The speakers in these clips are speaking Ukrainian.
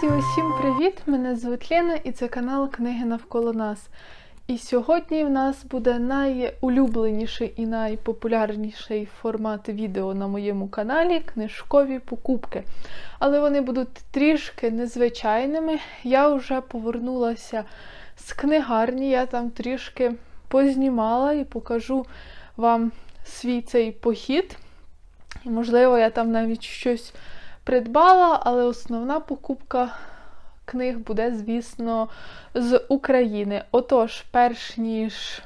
Друзі, усім привіт! Мене звуть Лена і це канал Книги навколо нас. І сьогодні в нас буде найулюбленіший і найпопулярніший формат відео на моєму каналі книжкові покупки. Але вони будуть трішки незвичайними. Я вже повернулася з книгарні, я там трішки познімала і покажу вам свій цей похід. І, можливо, я там навіть щось придбала, але основна покупка книг буде, звісно, з України. Отож, перш ніж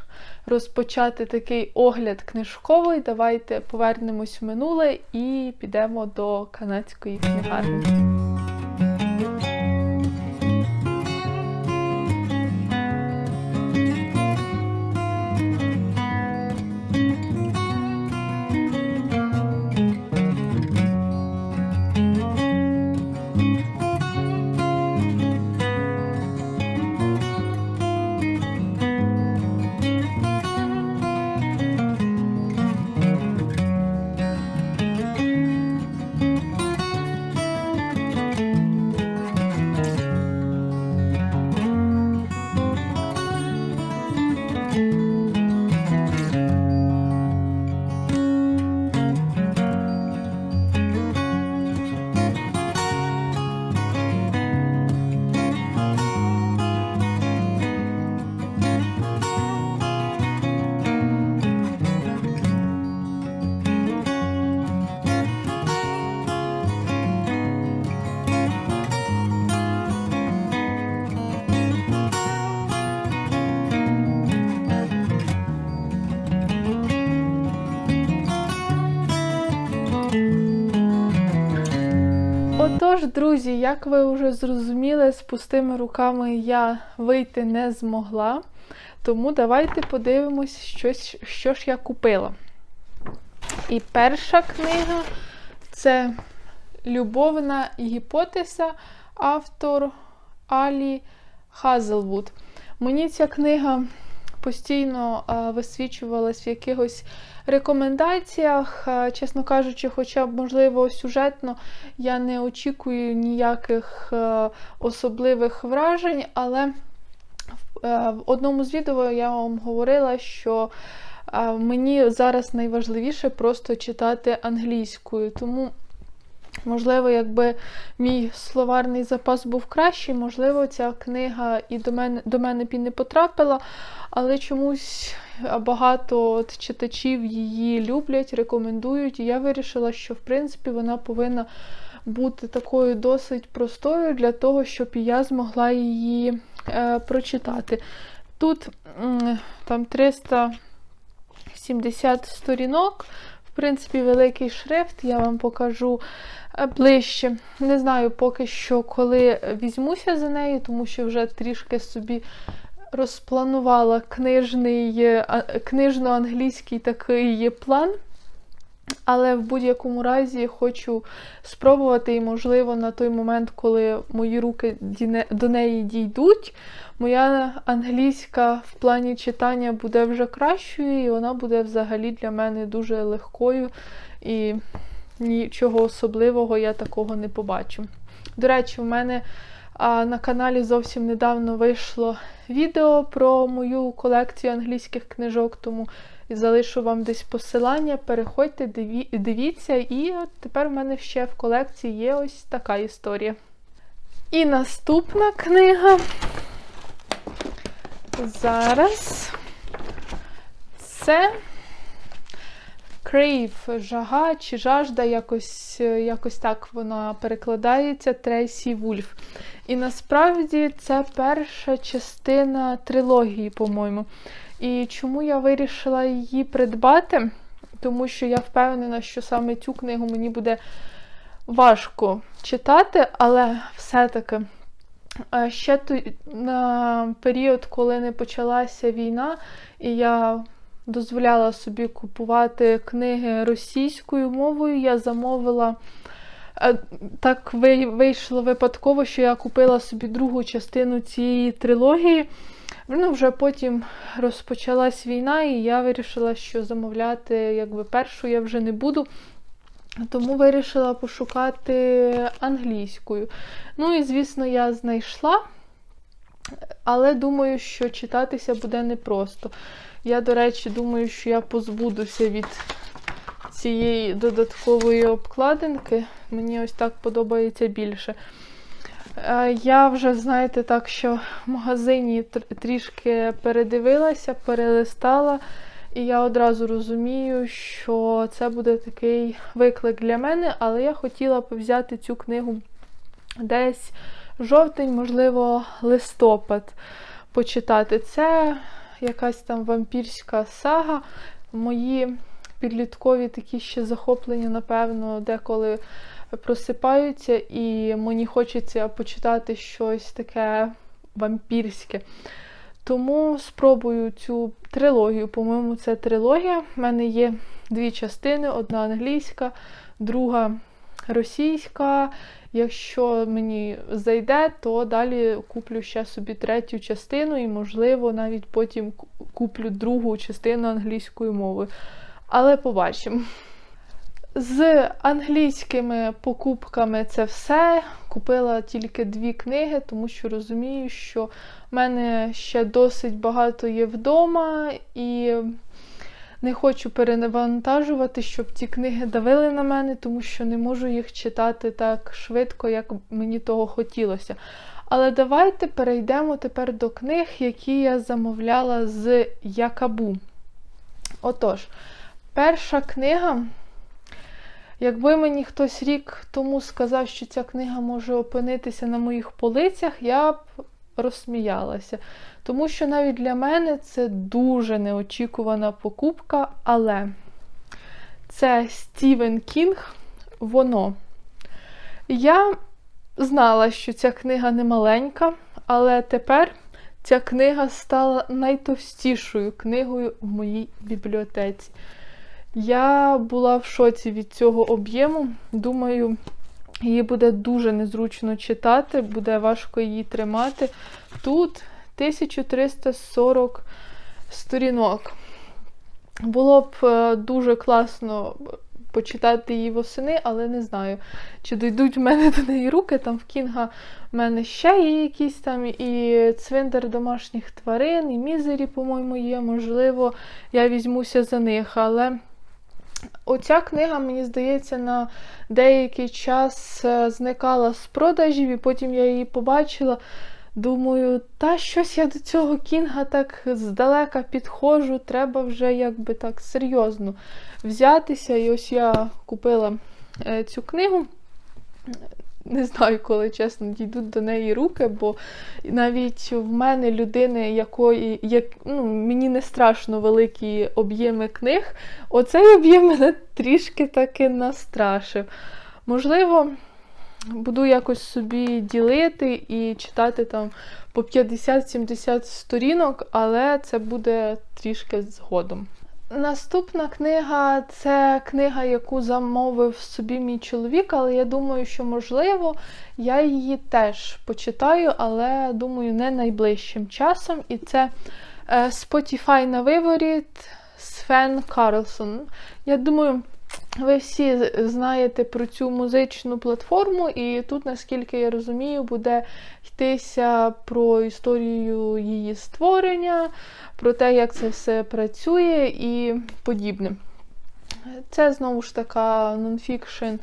розпочати такий огляд книжковий, давайте повернемось в минуле і підемо до канадської книгарні. Друзі, як ви вже зрозуміли, з пустими руками я вийти не змогла. Тому давайте подивимось, щось, що ж я купила. І перша книга це Любовна гіпотеза, автор Алі Хазелвуд. Мені ця книга постійно висвічувалась в якихось рекомендаціях. Чесно кажучи, хоча б, можливо, сюжетно я не очікую ніяких особливих вражень, але в, в одному з відео я вам говорила, що мені зараз найважливіше просто читати англійською. Тому Можливо, якби мій словарний запас був кращий, можливо, ця книга і до мене до мене б і не потрапила, але чомусь багато от читачів її люблять, рекомендують. І я вирішила, що в принципі вона повинна бути такою досить простою для того, щоб і я змогла її е, прочитати. Тут там 370 сторінок. В принципі, великий шрифт, я вам покажу ближче. Не знаю поки що, коли візьмуся за нею, тому що вже трішки собі розпланувала книжний, книжно-англійський такий план. Але в будь-якому разі хочу спробувати, і, можливо, на той момент, коли мої руки до неї дійдуть, моя англійська в плані читання буде вже кращою, і вона буде взагалі для мене дуже легкою. І нічого особливого я такого не побачу. До речі, в мене а, на каналі зовсім недавно вийшло відео про мою колекцію англійських книжок, тому залишу вам десь посилання. Переходьте, диві, дивіться, і тепер в мене ще в колекції є ось така історія. І наступна книга. Зараз це Crave, жага чи жажда, якось якось так вона перекладається Трейсі Вульф. І насправді це перша частина трилогії, по-моєму. І чому я вирішила її придбати? Тому що я впевнена, що саме цю книгу мені буде важко читати, але все-таки ще на період, коли не почалася війна, і я дозволяла собі купувати книги російською мовою. Я замовила. Е, так вийшло випадково, що я купила собі другу частину цієї трилогії. Ну, Вже потім розпочалась війна, і я вирішила, що замовляти якби, першу я вже не буду. Тому вирішила пошукати англійською. Ну і, звісно, я знайшла, але думаю, що читатися буде непросто. Я, до речі, думаю, що я позбудуся від цієї додаткової обкладинки. Мені ось так подобається більше. Е, Я вже, знаєте, так, що в магазині трішки передивилася, перелистала, і я одразу розумію, що це буде такий виклик для мене, але я хотіла б взяти цю книгу десь жовтень, можливо, листопад почитати. Це якась там вампірська сага. Мої підліткові такі ще захоплення, напевно, деколи просипаються, і мені хочеться почитати щось таке вампірське. Тому спробую цю трилогію. По-моєму, це трилогія. У мене є дві частини: одна англійська, друга російська. Якщо мені зайде, то далі куплю ще собі третю частину і, можливо, навіть потім куплю другу частину англійською мовою. Але побачимо. З англійськими покупками це все. Купила тільки дві книги, тому що розумію, що в мене ще досить багато є вдома, і не хочу перенавантажувати, щоб ті книги давили на мене, тому що не можу їх читати так швидко, як мені того хотілося. Але давайте перейдемо тепер до книг, які я замовляла з Якабу. Отож, перша книга. Якби мені хтось рік тому сказав, що ця книга може опинитися на моїх полицях, я б розсміялася. Тому що навіть для мене це дуже неочікувана покупка, але це Стівен Кінг, воно. Я знала, що ця книга не маленька, але тепер ця книга стала найтовстішою книгою в моїй бібліотеці. Я була в шоці від цього об'єму. Думаю, її буде дуже незручно читати, буде важко її тримати. Тут 1340 сторінок. Було б е, дуже класно почитати її восени, але не знаю, чи дійдуть в мене до неї руки. Там в Кінга в мене ще є якісь там і цвинтар домашніх тварин, і мізері, по-моєму, є. Можливо, я візьмуся за них. Але оця книга, мені здається, на деякий час е, зникала з продажів, і потім я її побачила. Думаю, та щось я до цього кінга так здалека підходжу, треба вже якби так серйозно взятися. І ось я купила е, цю книгу. Не знаю, коли чесно дійдуть до неї руки, бо навіть в мене людини, якої як, ну, мені не страшно великі об'єми книг, оцей об'єм мене трішки таки настрашив. Можливо, буду якось собі ділити і читати там по 50-70 сторінок, але це буде трішки згодом. Наступна книга це книга, яку замовив собі мій чоловік, але я думаю, що можливо я її теж почитаю, але думаю, не найближчим часом. І це е, Spotify на виворіт Свен Карлсон. Я думаю, ви всі знаєте про цю музичну платформу, і тут, наскільки я розумію, буде йтися про історію її створення, про те, як це все працює і подібне. Це знову ж така нонфікшн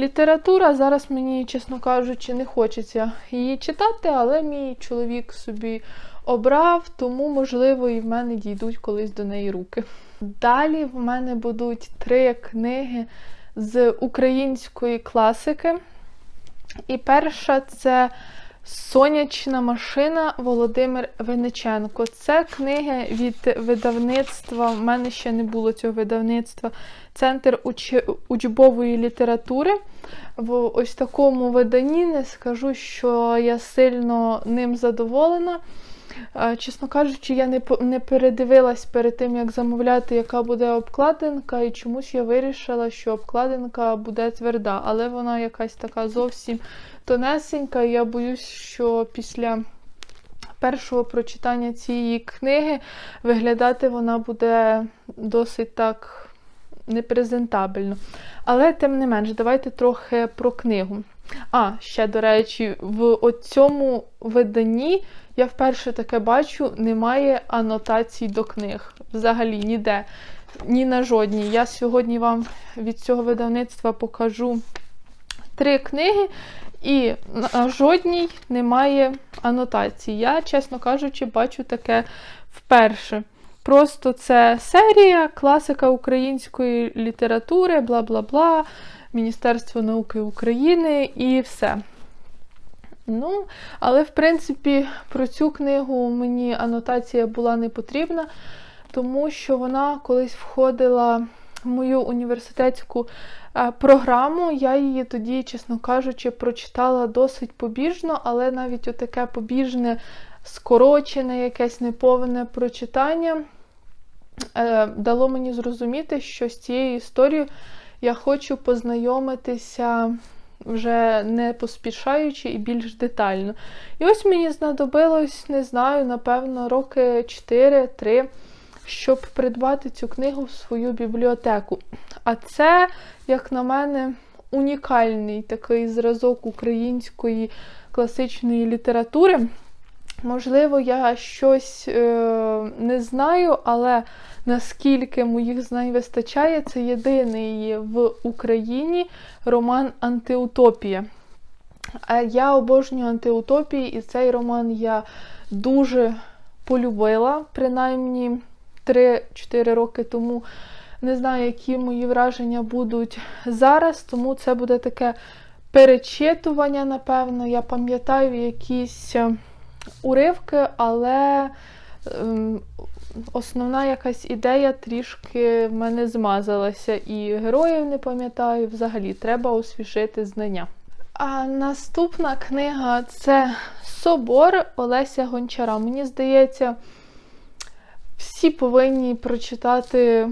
література. Зараз мені, чесно кажучи, не хочеться її читати, але мій чоловік собі обрав, тому, можливо, і в мене дійдуть колись до неї руки. Далі в мене будуть три книги з української класики. І перша це Сонячна машина Володимир Винниченко. Це книги від видавництва. В мене ще не було цього видавництва. Центр уч- учбової літератури. В ось такому виданні не скажу, що я сильно ним задоволена. Чесно кажучи, я не, не передивилась перед тим, як замовляти, яка буде обкладинка, і чомусь я вирішила, що обкладинка буде тверда, але вона якась така зовсім тонесенька. і Я боюсь, що після першого прочитання цієї книги виглядати вона буде досить так непрезентабельно. Але, тим не менш, давайте трохи про книгу. А, ще, до речі, в цьому виданні я вперше таке бачу, немає анотацій до книг. Взагалі ніде, ні на жодній. Я сьогодні вам від цього видавництва покажу три книги, і на жодній немає анотацій. Я, чесно кажучи, бачу таке вперше. Просто це серія, класика української літератури, бла бла бла, Міністерство науки України і все. Ну, але, в принципі, про цю книгу мені анотація була не потрібна, тому що вона колись входила в мою університетську е, програму. Я її тоді, чесно кажучи, прочитала досить побіжно, але навіть отаке побіжне, скорочене, якесь неповне прочитання е, дало мені зрозуміти, що з цією історією я хочу познайомитися вже не поспішаючи і більш детально. І ось мені знадобилось, не знаю, напевно, роки 4-3, щоб придбати цю книгу в свою бібліотеку. А це, як на мене, унікальний такий зразок української класичної літератури. Можливо, я щось е, не знаю, але наскільки моїх знань вистачає, це єдиний в Україні роман Антиутопія. Я обожнюю антиутопії, і цей роман я дуже полюбила, принаймні 3-4 роки тому. Не знаю, які мої враження будуть зараз, тому це буде таке перечитування, напевно. Я пам'ятаю якісь е, уривки, але ем, основна якась ідея трішки в мене змазалася. І героїв не пам'ятаю, взагалі треба освіжити знання. А наступна книга це Собор Олеся Гончара. Мені здається, всі повинні прочитати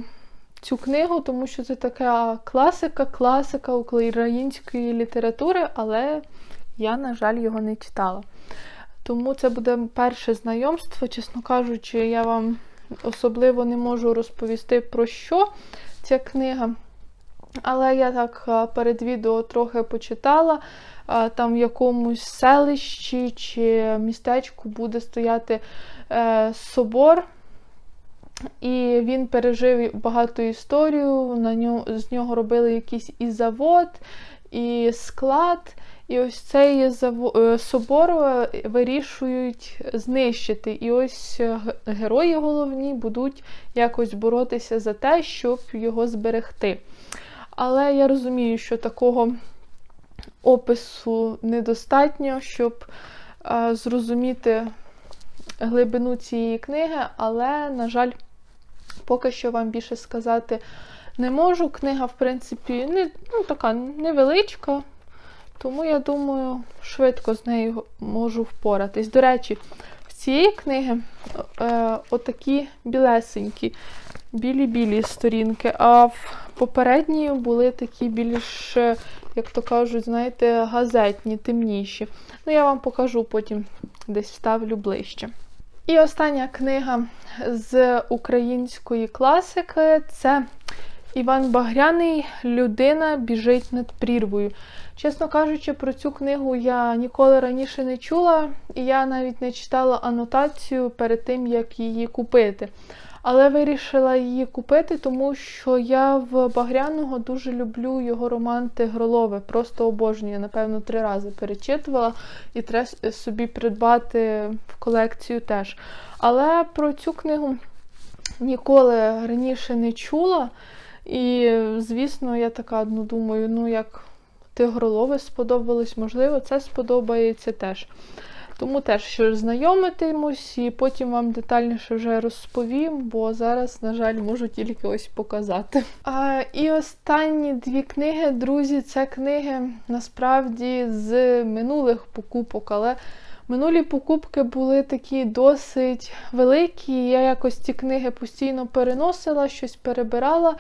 цю книгу, тому що це така класика, класика української літератури, але я, на жаль, його не читала. Тому це буде перше знайомство, чесно кажучи, я вам особливо не можу розповісти, про що ця книга. Але я так перед відео трохи почитала. Там в якомусь селищі чи містечку буде стояти е, собор, і він пережив багато історію. На нього, З нього робили якийсь і завод, і склад. І ось цей е, собор е, вирішують знищити. І ось е, герої головні будуть якось боротися за те, щоб його зберегти. Але я розумію, що такого опису недостатньо, щоб зрозуміти глибину цієї книги, але, на жаль, поки що вам більше сказати не можу. Книга, в принципі, не, ну, така невеличка. Тому, я думаю, швидко з нею можу впоратись. До речі, в цієї книги е, отакі білесенькі, білі-білі сторінки, а в попередній були такі більш, як то кажуть, знаєте, газетні, темніші. Ну, я вам покажу потім десь вставлю ближче. І остання книга з української класики це Іван Багряний Людина біжить над прірвою. Чесно кажучи, про цю книгу я ніколи раніше не чула, і я навіть не читала анотацію перед тим, як її купити. Але вирішила її купити, тому що я в Багряного дуже люблю його роман Тигролове. Просто обожнюю, напевно, три рази перечитувала і треба собі придбати в колекцію теж. Але про цю книгу ніколи раніше не чула. І, звісно, я така ну, думаю, ну як тигролове сподобалось, можливо, це сподобається теж. Тому теж що знайомитимусь і потім вам детальніше вже розповім, бо зараз, на жаль, можу тільки ось показати. А, І останні дві книги, друзі, це книги насправді з минулих покупок, але минулі покупки були такі досить великі. Я якось ці книги постійно переносила, щось перебирала.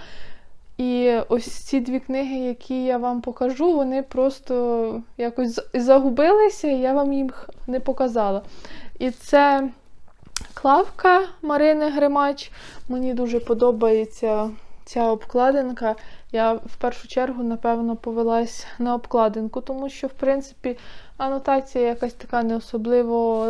І ось ці дві книги, які я вам покажу, вони просто якось загубилися, і я вам їх не показала. І це клавка Марини Гримач. Мені дуже подобається ця обкладинка. Я в першу чергу, напевно, повелась на обкладинку, тому що, в принципі, анотація якась така не особливо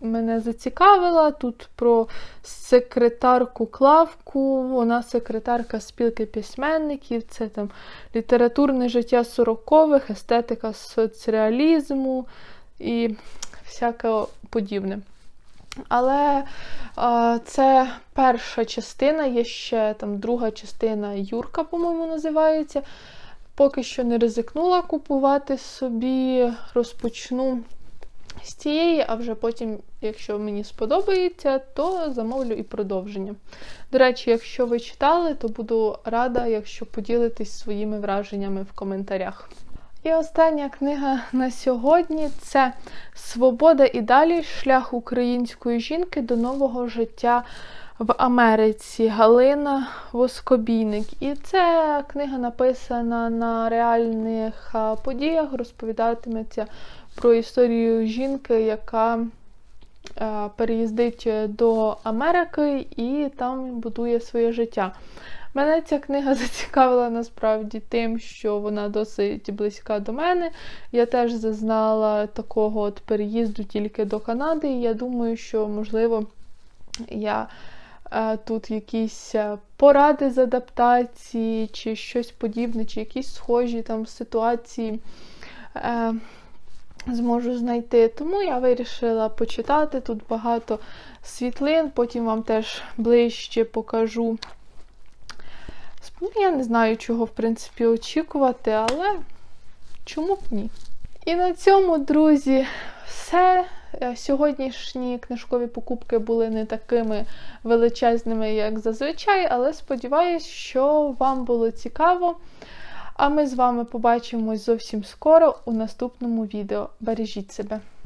мене зацікавила. Тут про секретарку Клавку, вона секретарка спілки письменників, це там літературне життя сорокових, естетика соцреалізму і всяке подібне. Але а, це перша частина, є ще там друга частина Юрка, по-моєму, називається. Поки що не ризикнула купувати собі, розпочну з цієї, а вже потім, якщо мені сподобається, то замовлю і продовження. До речі, якщо ви читали, то буду рада, якщо поділитесь своїми враженнями в коментарях. І остання книга на сьогодні це Свобода і далі шлях української жінки до нового життя в Америці Галина Воскобійник. І ця книга написана на реальних подіях, розповідатиметься про історію жінки, яка переїздить до Америки і там будує своє життя. Мене ця книга зацікавила насправді тим, що вона досить близька до мене. Я теж зазнала такого от переїзду тільки до Канади, і я думаю, що, можливо, я тут якісь е, поради з адаптації, чи щось подібне, чи якісь схожі там ситуації. Е, Зможу знайти. Тому я вирішила почитати. Тут багато світлин, потім вам теж ближче покажу. Ну, Я не знаю, чого, в принципі, очікувати, але чому б ні? І на цьому, друзі, все. Е, Сьогоднішні книжкові покупки були не такими величезними, як зазвичай, але сподіваюся, що вам було цікаво. А ми з вами побачимось зовсім скоро у наступному відео. Бережіть себе!